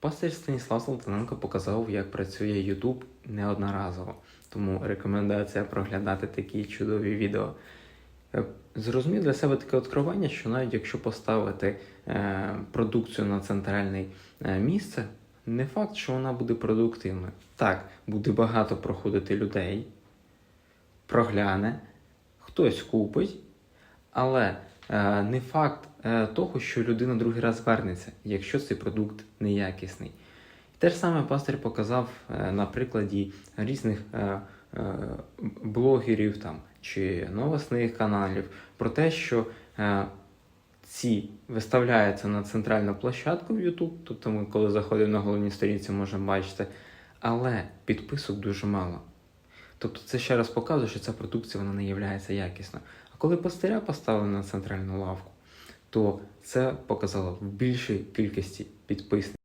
Пастир Станіслав Салтаненко показав, як працює YouTube неодноразово, тому рекомендація проглядати такі чудові відео. Е, Зрозумів для себе таке откровення, що навіть якщо поставити е, продукцію на центральне е, місце, не факт, що вона буде продуктивною. Так, буде багато проходити людей, прогляне, хтось купить, але не факт е, того, що людина другий раз вернеться, якщо цей продукт неякісний. Те ж саме пастир показав е, на прикладі різних е, е, блогерів там, чи новосних каналів про те, що е, ці виставляються на центральну площадку в YouTube, тобто ми, коли заходимо на головній сторінці, можемо бачити, але підписок дуже мало. Тобто це ще раз показує, що ця продукція вона не є якісною. А коли пастиря поставили на центральну лавку, то це показало в більшій кількості підписників.